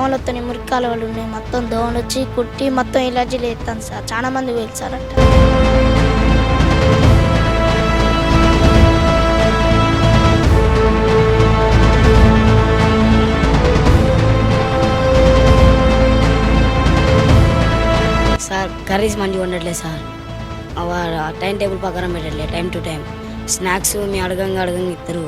దోమలు వస్తాయి మురికాలు వాళ్ళు ఉన్నాయి. మొత్తం దోమలు వచ్చి కుట్టి మొత్తం ఎలర్జీలు ఎత్తాను సార్. చాలా మంది పోయింది సార్ సార్ కర్రీస్ మంచిగా ఉండట్లేదు సార్. టైం టేబుల్ ప్రకారం పెట్టట్లేదు టైం టు టైం. స్నాక్స్ మీ అడగంగా అడగంగా ఇద్దరు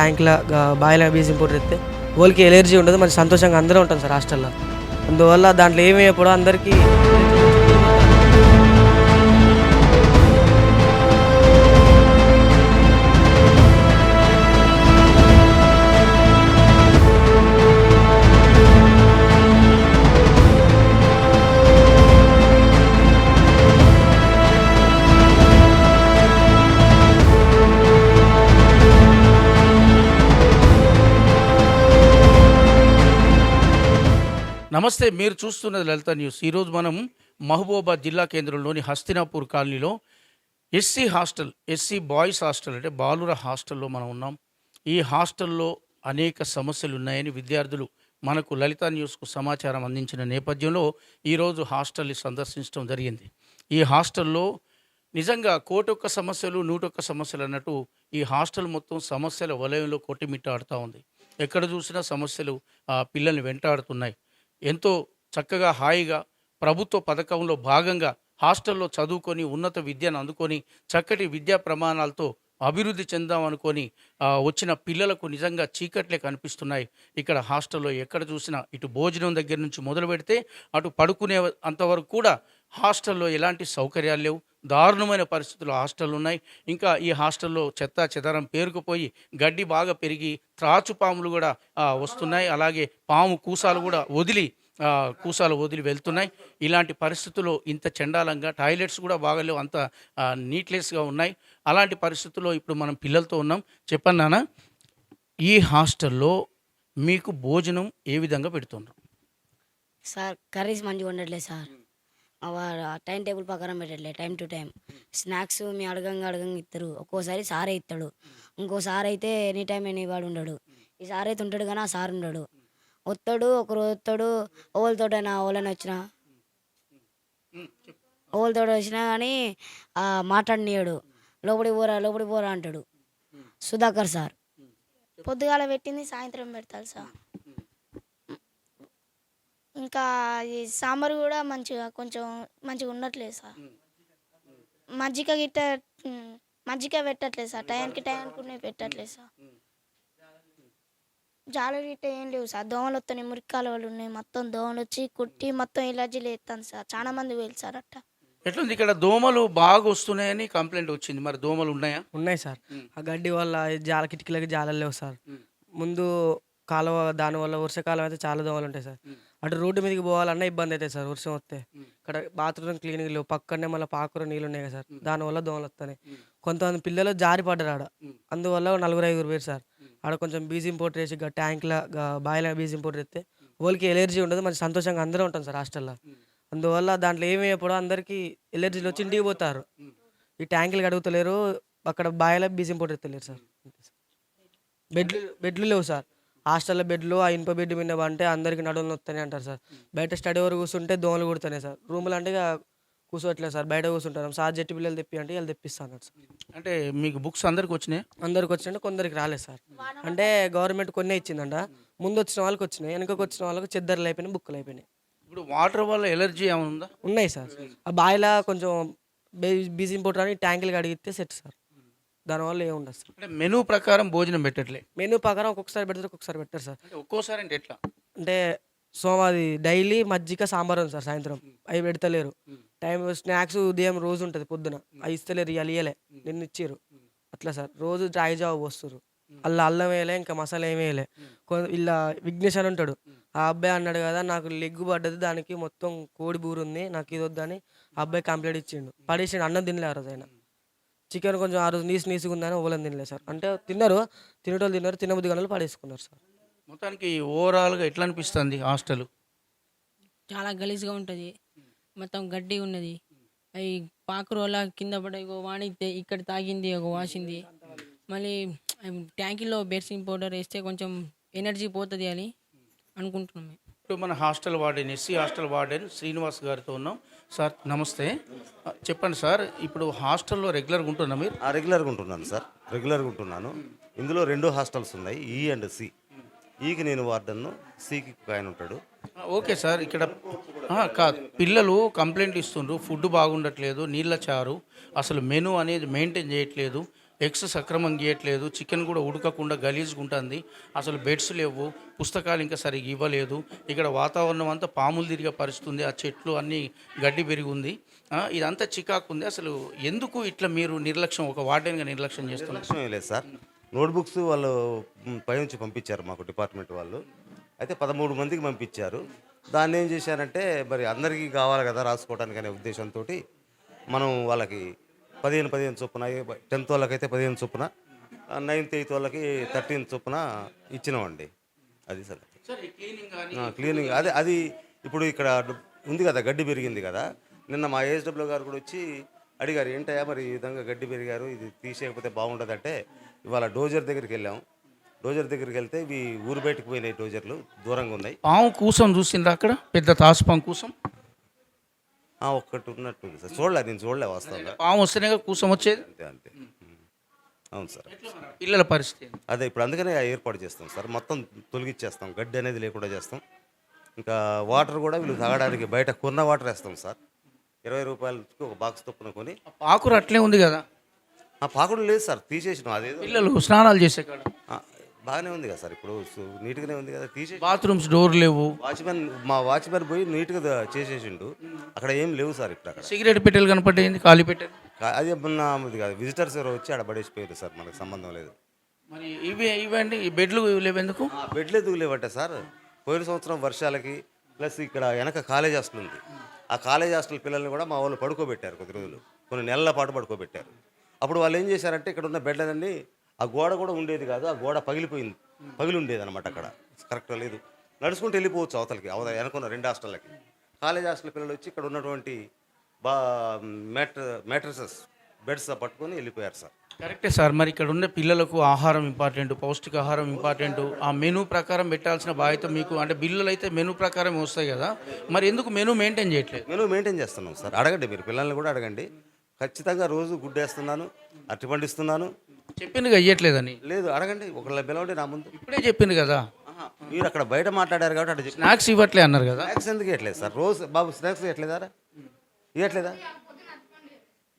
ట్యాంక్లో బాయిల బీజ్ ఇంపోర్ట్ వాళ్ళకి ఎలర్జీ ఉండదు మంచి సంతోషంగా అందరూ ఉంటాం సార్ హాస్టల్లో. అందువల్ల దాంట్లో ఏమి అందరికీ నమస్తే మీరు చూస్తున్నది లలిత న్యూస్. ఈరోజు మనం మహబూబాబాద్ జిల్లా కేంద్రంలోని హస్తినాపూర్ కాలనీలో SC hostel SC boys hostel అంటే బాలుర హాస్టల్లో మనం ఉన్నాం. ఈ హాస్టల్లో అనేక సమస్యలు ఉన్నాయని విద్యార్థులు మనకు లలిత న్యూస్కు సమాచారం అందించిన నేపథ్యంలో ఈరోజు హాస్టల్ని సందర్శించడం జరిగింది. ఈ హాస్టల్లో నిజంగా కోటొక్క సమస్యలు నూటొక్క సమస్యలు అన్నట్టు ఈ హాస్టల్ మొత్తం సమస్యల వలయంలో కొట్టిమిట్టాడుతూ ఉంది. ఎక్కడ చూసినా సమస్యలు ఆ పిల్లల్ని వెంటాడుతున్నాయి. ఎంతో చక్కగా హాయిగా ప్రభుత్వ పథకంలో భాగంగా హాస్టల్లో చదువుకొని ఉన్నత విద్యను అందుకొని చక్కటి విద్యా ప్రమాణాలతో అభివృద్ధి చెందాం అనుకొని వచ్చిన పిల్లలకు నిజంగా చీకట్లే కనిపిస్తున్నాయి. ఇక్కడ హాస్టల్లో ఎక్కడ చూసినా ఇటు భోజనం దగ్గర నుంచి మొదలు పెడితే అటు పడుకునే అంతవరకు కూడా హాస్టల్లో ఎలాంటి సౌకర్యాలు లేవు. దారుణమైన పరిస్థితులు హాస్టల్ ఉన్నాయి. ఇంకా ఈ హాస్టల్లో చెత్త చెదారం పేరుకుపోయి గడ్డి బాగా పెరిగి త్రాచు పాములు కూడా వస్తున్నాయి. అలాగే పాము కూసాలు కూడా వదిలి కూసాలు వదిలి వెళ్తున్నాయి. ఇలాంటి పరిస్థితుల్లో ఇంత చండాలంగా టాయిలెట్స్ కూడా బాగాలేవు అంత నీట్లెస్గా ఉన్నాయి. అలాంటి పరిస్థితుల్లో ఇప్పుడు మనం పిల్లలతో ఉన్నాం. చెప్పండి నాన్న ఈ హాస్టల్లో మీకు భోజనం ఏ విధంగా పెడుతున్నారు సార్ కర్రీస్ మంచిగా ఉండట్లేదు సార్. టైం టేబుల్ ప్రకారం పెట్టట్లేదు టైం టు టైం. స్నాక్స్ మీ అడగంగా అడగంగా ఇస్తారు ఒక్కోసారి సారే ఇస్తాడు ఇంకోసారి అయితే ఎనీ టైం ఎనీ వాడు ఉండడు. ఈ సార్ అయితే ఉంటాడు కానీ ఆ సార్ ఉండడు. వస్తాడు ఒకరోజు వస్తాడు ఓళ్ళతోటైనా ఓళ్ళని వచ్చినా ఓళ్ళతో వచ్చినా కానీ మాట్లాడనీయడు. లోపలికి పోరా లోపలికి పోరా అంటాడు. సుధాకర్ సార్. పొద్దుగాల పెట్టింది సాయంత్రం పెడతారు సార్. ఇంకా ఈ సాంబార్ కూడా మంచిగా కొంచెం మంచిగా ఉండట్లేదు సార్. మజ్జిగ గిట్ట మజ్జిగ పెట్టట్లేదు సార్. టైంకి టైంకి పెట్టట్లేదు సార్. జాలలు గిట్ట ఏం లేవు సార్. దోమలు వస్తున్నాయి మురికాలు వాళ్ళు ఉన్నాయి. మొత్తం దోమలు వచ్చి కుట్టి మొత్తం ఎలర్జీలు ఎత్తాను సార్. చాలా మంది సార్ అట్ట. ఎట్లుంది? ఇక్కడ దోమలు బాగా వస్తున్నాయని కంప్లైంట్ వచ్చింది. మరి దోమలు ఉన్నాయా? ఉన్నాయి సార్. ఆ గడ్డి వల్ల జాల కిటికీలకి జాలలు లేవు సార్. ముందు కాలువ దాని వల్ల వర్షాకాలం అయితే చాలా దోమలు ఉంటాయి సార్. అటు రోడ్డు మీదకి పోవాలన్నా ఇబ్బంది అవుతాయి సార్ వర్షం వస్తే. ఇక్కడ బాత్రూమ్ క్లీనింగ్ లేవు పక్కనే మళ్ళీ పాకుర నీళ్ళు ఉన్నాయి కదా సార్. దానివల్ల దోమలు వస్తున్నాయి మ్. కొంతమంది పిల్లలు జారి పడ్డారు ఆడ. అందువల్ల నలుగురు ఐదుగురు వేరు సార్. ఆడ కొంచెం బీజ్ ఇంపోర్ట్ చేసి ట్యాంక్ల బాయిల బీజ్ ఇంపోర్ట్ చేస్తే వాళ్ళకి ఎలర్జీ ఉండదు మంచి సంతోషంగా అందరూ ఉంటాం సార్ హాస్టల్లో. అందువల్ల దాంట్లో ఏమి ఎప్పుడో అందరికీ ఎలర్జీలు వచ్చి ఇంటికి పోతారు. ఈ ట్యాంకులు కడుగుతలేరు అక్కడ బాయిల బీజ్ ఇంపోర్ట్ ఎత్తలేరు సార్. బెడ్లు బెడ్లు లేవు సార్. హాస్టల్లో బెడ్లు ఆ ఇనుప బెడ్ మీద అంటే అందరికి నడుములు వస్తాయి అంటారు సార్. బయట స్టడీ వరకు కూర్చుంటే దోమలు కుడుతున్నాయి సార్. రూములు అంటే కూర్చోట్లేదు సార్. బయట కూర్చుంటారు సార్ జట్టు పిల్లలు తెప్పి అంటే వీళ్ళు తెప్పిస్తాను సార్. అంటే మీకు బుక్స్ అందరికి వచ్చినాయి? అందరికి వచ్చినట్టు కొందరికి రాలేదు సార్. అంటే గవర్నమెంట్ కొన్నే ఇచ్చిందంట. ముందు వచ్చిన వాళ్ళకి వచ్చినాయి. వెనకకి వచ్చిన వాళ్ళకి చెద్దర్లు అయిపోయినాయి బుక్కులు అయిపోయినాయి. ఇప్పుడు వాటర్ వల్ల ఎలర్జీ ఏమైనా ఉందా? ఉన్నాయి సార్. ఆ బాయిలా కొంచెం బీజ్ ఇంపోర్ట్ అని ట్యాంకులు అడిగితే సెట్ సార్. దానివల్ల ఏమి ఉండదు సార్. అంటే మెనూ ప్రకారం భోజనం పెట్టట్లే. మెనూ ప్రకారం ఒక్కొక్కసారి పెడతారు ఒక్కొక్కసారి పెట్టారు సార్. అంటే ఒక్కోసారి అంటే ఎట్లా? అంటే సోమాది డైలీ మజ్జిగ సాంబార్ ఉంది సార్ సాయంత్రం. అవి పెడతలేరు. టైం స్నాక్స్ ఉదయం రోజు ఉంటుంది పొద్దున. అవి ఇస్తలేరు ఇవాళ ఇయ్యలే. నిన్న ఇచ్చారు అట్లా సార్. రోజు రాగి జావ పోస్తారు అల్లా అల్లం వేయలే ఇంకా మసాలా ఏమి వేయలే. ఇలా విఘ్నేష్ అని ఉంటాడు. ఆ అబ్బాయి అన్నాడు కదా నాకు లెగ్గు పడ్డది దానికి మొత్తం కోడి బూరు ఉంది నాకు ఇది వద్దని ఆ అబ్బాయి కంప్లైంట్ ఇచ్చిండు. పడేసిండు అన్నం తినలే ఆ రోజు ఆయన చికెన్ కొంచెం ఆ రోజు నీసు నీసుగా ఉందని ఓలం తినలేదు సార్. అంటే తిన్నారు తినేటోళ్ళు తిన్నారు తినబుద్ధి గనులు పడేసుకున్నారు సార్. మొత్తానికి ఓవరాల్గా ఎట్లా అనిపిస్తుంది హాస్టల్? చాలా గలీజ్గా ఉంటుంది. మొత్తం గడ్డి ఉన్నది. అవి పాకురు వల్ల కింద పడే ఒక వాణి తే- ఇక్కడ తాగింది ఒక వాసింది. మళ్ళీ ట్యాంకీలో బెడ్సింగ్ పౌడర్ వేస్తే కొంచెం ఎనర్జీ పోతుంది అని అనుకుంటున్నాం మేము. ఇప్పుడు మన hostel warden SC hostel warden Srinivas గారితో ఉన్నాం. సార్ నమస్తే. చెప్పండి సార్ ఇప్పుడు హాస్టల్లో రెగ్యులర్గా ఉంటున్నా మీరు? రెగ్యులర్గా ఉంటున్నాను సార్. రెగ్యులర్గా ఉంటున్నాను. ఇందులో రెండు హాస్టల్స్ ఉన్నాయి ఈ అండ్ సి. ఈకి నేను వార్డన్ను సికి ఆయన ఉంటాడు. ఓకే సార్ ఇక్కడ కాదు పిల్లలు కంప్లైంట్ ఇస్తుండ్రు ఫుడ్ బాగుండట్లేదు నీళ్ళ చారు అసలు మెను అనేది మెయింటైన్ చేయట్లేదు. ఎగ్స్ సక్రమం గీయట్లేదు చికెన్ కూడా ఉడకకుండా గలీజ్గా ఉంటుంది అసలు బెడ్స్ లేవు పుస్తకాలు ఇంకా సరిగ్గా ఇవ్వలేదు. ఇక్కడ వాతావరణం అంతా పాములు తిరిగే పరిస్థితుంది ఆ చెట్లు అన్నీ గడ్డి పెరిగి ఉంది ఇదంతా చికాకు ఉంది అసలు ఎందుకు ఇట్లా మీరు నిర్లక్ష్యం ఒక వార్డెన్గా నిర్లక్ష్యం చేస్తున్నారు? లేదు సార్. నోట్బుక్స్ వాళ్ళు పైనుంచి పంపించారు మాకు డిపార్ట్మెంట్ వాళ్ళు. అయితే పదమూడు మందికి పంపించారు. దాన్ని ఏం చేశారంటే మరి అందరికీ కావాలి కదా రాసుకోవడానికి అనే ఉద్దేశంతో మనం వాళ్ళకి పదిహేను పదిహేను చొప్పున టెన్త్ వాళ్ళకైతే పదిహేను చొప్పున నైన్త్ ఎయిత్ వాళ్ళకి థర్టీన్ చొప్పున ఇచ్చినామండి. అది సార్. క్లీనింగ్ అదే అది ఇప్పుడు ఇక్కడ ఉంది కదా గడ్డి పెరిగింది కదా. నిన్న మా ఏఎస్డబ్ల్యూ గారు కూడా వచ్చి అడిగారు ఏంటయ్యా మరి ఈ విధంగా గడ్డి పెరిగారు ఇది తీసేయకపోతే బాగుంటుందంటే ఇవాళ డోజర్ దగ్గరికి వెళ్ళాం. డోజర్ దగ్గరికి వెళ్తే ఇవి ఊరు బయటకు పోయినాయి డోజర్లు దూరంగా ఉన్నాయి. పాము కూసం చూసిండ్రా అక్కడ? పెద్ద తాసుపాము కూసం? ఆ, ఒక్కటి ఉన్నట్టుంది సార్. చూడలే నేను చూడలే వాస్తవంగా. పాము వస్తేనే కదా కూసం వచ్చేది? అంతే అంతే. అవును సార్. పిల్లల పరిస్థితి? అదే ఇప్పుడు అందుకనే ఏర్పాటు చేస్తాం సార్. మొత్తం తొలగిచ్చేస్తాం గడ్డి అనేది లేకుండా చేస్తాం. ఇంకా వాటర్ కూడా వీళ్ళు తాగడానికి బయట కొన్న వాటర్ వేస్తాం సార్. ఇరవై రూపాయలకి ఒక బాక్స్ తొప్పున కొని. పాకురు అట్లే ఉంది కదా. ఆ పాకుడు లేదు సార్ తీసేసినాం అదేదో. పిల్లలు స్నానాలు చేసే కాడ ఆ, బాగానే ఉంది కదా సార్. ఇప్పుడు నీట్గానే ఉంది కదా తీసేసి బాత్రూమ్స్ డోర్ లేవు. వాచ్మెన్ మా వాచ్మెన్ పోయి నీట్గా చేసేసిండు. అక్కడ ఏం లేవు సార్ ఇప్పుడు అక్కడ. సిగరెట్ పెట్టెలు కనపడ్డాయింది ఖాళీ పెట్టెలు. అది మొన్న కాదు విజిటర్స్ ఎవరో వచ్చి ఆడ పడేసిపోయారు సార్ మనకు సంబంధం లేదు. మరి ఇవి ఇవండి ఈ బెడ్లు లేవు ఎందుకు? బెడ్లు ఎందుకు లేవట్టే సార్? పోయిన సంవత్సరం వర్షాలకి ప్లస్ ఇక్కడ వెనక కాలేజ్ హాస్టల్ ఉంది. ఆ కాలేజ్ హాస్టల్ పిల్లల్ని కూడా మా వాళ్ళు పడుకోబెట్టారు కొద్ది రోజులు. కొన్ని నెలల పాటు పడుకోబెట్టారు. అప్పుడు వాళ్ళు ఏం చేశారంటే ఇక్కడ ఉన్న బెడ్లన్నీ ఆ గోడ కూడా ఉండేది కాదు ఆ గోడ పగిలిపోయింది. పగిలి ఉండేది అనమాట అక్కడ కరెక్ట్గా లేదు. నడుచుకుంటూ వెళ్ళిపోవచ్చు అవతలకి అవత వెనకున్న రెండు హాస్టళ్ళకి. కాలేజ్ హాస్టల్ పిల్లలు వచ్చి ఇక్కడ ఉన్నటువంటి బా మ్యాట్ర మ్యాట్రసెస్ బెడ్స్ పట్టుకొని వెళ్ళిపోయారు సార్. కరెక్టే సార్. మరి ఇక్కడ ఉన్న పిల్లలకు ఆహారం ఇంపార్టెంట్ పౌష్టికాహారం ఇంపార్టెంట్. ఆ మెనూ ప్రకారం పెట్టాల్సిన బాధ్యత మీకు అంటే బిల్లులు అయితే మెనూ ప్రకారం వస్తాయి కదా. మరి ఎందుకు మెనూ మెయింటైన్ చేయట్లేదు? మెనూ మెయింటైన్ చేస్తున్నాం సార్. అడగండి మీరు పిల్లల్ని కూడా అడగండి. ఖచ్చితంగా రోజు గుడ్డేస్తున్నాను అరటి పండిస్తున్నాను చెప్పింది ఇయ్యట్లేదని. లేదు అడగండి ఒకళ్ళ పిలవండి నా ముందు. ఇప్పుడే చెప్పింది కదా. మీరు అక్కడ బయట మాట్లాడారు కాబట్టి అక్కడ చెప్పి స్నాక్స్ ఇవ్వట్లే అన్నారు కదా. స్నాక్స్ ఎందుకు ఇవ్వట్లేదు సార్? రోజు బాబు స్నాక్స్ ఇవ్వట్లేదా? ఇవ్వట్లేదా?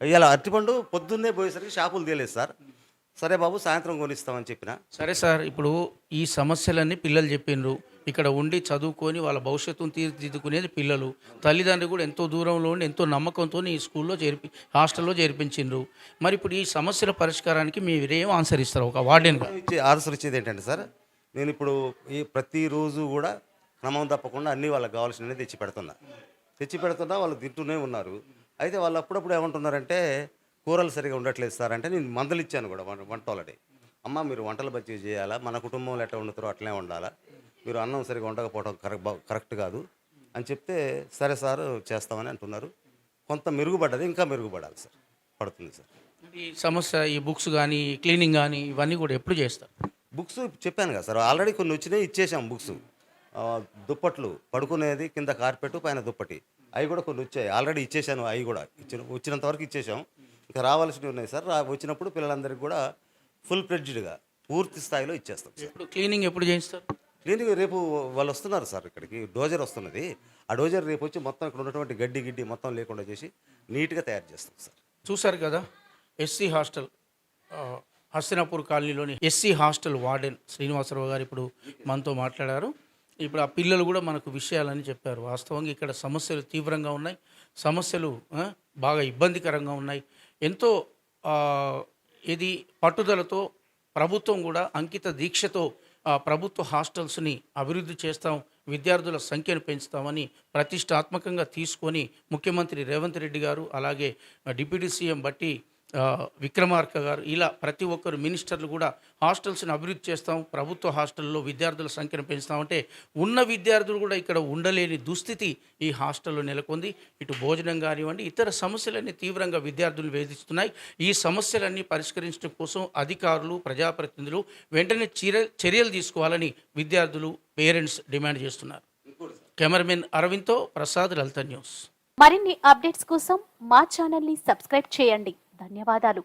ఇవాళ అరటిపండు పొద్దున్నే పోయేసరికి షాపులు తీయలేదు సార్. సరే బాబు సాయంత్రం కొనిస్తామని చెప్పిన. సరే సార్ ఇప్పుడు ఈ సమస్యలన్నీ పిల్లలు చెప్పిండ్రు ఇక్కడ ఉండి చదువుకొని వాళ్ళ భవిష్యత్తును తీర్చిదిద్దుకునేది పిల్లలు. తల్లిదండ్రులు కూడా ఎంతో దూరంలో ఉండి ఎంతో నమ్మకంతో ఈ స్కూల్లో చేర్పి హాస్టల్లో చేర్పించిండ్రు. మరి ఇప్పుడు ఈ సమస్యల పరిష్కారానికి మీరేం ఆన్సర్ ఇస్తారు ఒక వార్డెన్గా ఆన్సర్ ఇచ్చేది ఏంటంటే సార్ నేను ఇప్పుడు ఈ ప్రతిరోజు కూడా క్రమం తప్పకుండా అన్నీ వాళ్ళకి కావాల్సినవి తెచ్చి పెడుతున్నా. తెచ్చి పెడుతున్నా వాళ్ళు తింటూనే ఉన్నారు. అయితే వాళ్ళు అప్పుడప్పుడు ఏమంటున్నారంటే కూరలు సరిగా ఉండట్లేదు సార్ అంటే నేను మందలు ఇచ్చాను కూడా వంట వంట అమ్మ మీరు వంటలు బజ్జీ చేయాలా? మన కుటుంబంలో ఎట్లా వండుతారో అట్లనే ఉండాలా మీరు అన్నం సరిగా వండకపోవడం కరెక్ట్ కరెక్ట్ కాదు అని చెప్తే సరే సార్ చేస్తామని అంటున్నారు. కొంత మెరుగుపడ్డది ఇంకా మెరుగుపడాలి సార్. పడుతుంది సార్. ఈ సమస్య ఈ బుక్స్ కానీ క్లీనింగ్ కానీ ఇవన్నీ కూడా ఎప్పుడు చేస్తారు? బుక్స్ చెప్పాను కదా సార్. ఆల్రెడీ కొన్ని వచ్చినాయి ఇచ్చేసాం బుక్స్. దుప్పట్లు పడుకునేది కింద కార్పెట్ పైన దుప్పటి. అవి కూడా కొన్ని వచ్చాయి. ఆల్రెడీ ఇచ్చేసాను అవి కూడా. ఇచ్చిన వచ్చినంత వరకు ఇచ్చేసాం ఇంకా రావాల్సినవి ఉన్నాయి సార్. వచ్చినప్పుడు పిల్లలందరికీ కూడా ఫుల్ ఫ్లెడ్జ్డ్గా పూర్తి స్థాయిలో ఇచ్చేస్తాం సార్. ఎప్పుడు క్లీనింగ్ ఎప్పుడు చేయిస్తారు? క్లినిక్ రేపు వాళ్ళు వస్తున్నారు సార్ ఇక్కడికి. డోజర్ వస్తున్నది. ఆ డోజర్ రేపు వచ్చి మొత్తం ఇక్కడ ఉన్నటువంటి గడ్డి గిడ్డి మొత్తం లేకుండా చేసి నీట్గా తయారు చేస్తాం సార్. చూశారు కదా ఎస్సీ హాస్టల్ హస్తినాపూర్ కాలనీలోని ఎస్సీ హాస్టల్ వార్డెన్ శ్రీనివాసరావు గారు ఇప్పుడు మనతో మాట్లాడారు. ఇప్పుడు ఆ పిల్లలు కూడా మనకు విషయాలని చెప్పారు. వాస్తవంగా ఇక్కడ సమస్యలు తీవ్రంగా ఉన్నాయి. సమస్యలు బాగా ఇబ్బందికరంగా ఉన్నాయి. ఎంతో ఇది పట్టుదలతో ప్రభుత్వం కూడా అంకిత దీక్షతో ప్రభుత్వ హాస్టల్స్ని అభివృద్ధి చేస్తాం విద్యార్థుల సంఖ్యను పెంచుతామని ప్రతిష్టాత్మకంగా తీసుకొని ముఖ్యమంత్రి రేవంత్ రెడ్డి గారు అలాగే డిప్యూటీ సీఎం బట్టి విక్రమార్క గారు ఇలా ప్రతి ఒక్కరు మినిస్టర్లు కూడా హాస్టల్స్ని అభివృద్ధి చేస్తాం ప్రభుత్వ హాస్టల్లో విద్యార్థుల సంఖ్యను పెంచుతామంటే ఉన్న విద్యార్థులు కూడా ఇక్కడ ఉండలేని దుస్థితి ఈ హాస్టల్లో నెలకొంది. ఇటు భోజనం కానివ్వండి ఇతర సమస్యలన్నీ తీవ్రంగా విద్యార్థులు వేధిస్తున్నాయి. ఈ సమస్యలన్నీ పరిష్కరించడం కోసం అధికారులు ప్రజాప్రతినిధులు వెంటనే చర్య చర్యలు తీసుకోవాలని విద్యార్థులు పేరెంట్స్ డిమాండ్ చేస్తున్నారు. కెమెరామెన్ అరవింద్తో ప్రసాద్ లలిత న్యూస్. మరిన్ని అప్డేట్స్ కోసం మా ఛానల్ని సబ్స్క్రైబ్ చేయండి. ధన్యవాదాలు.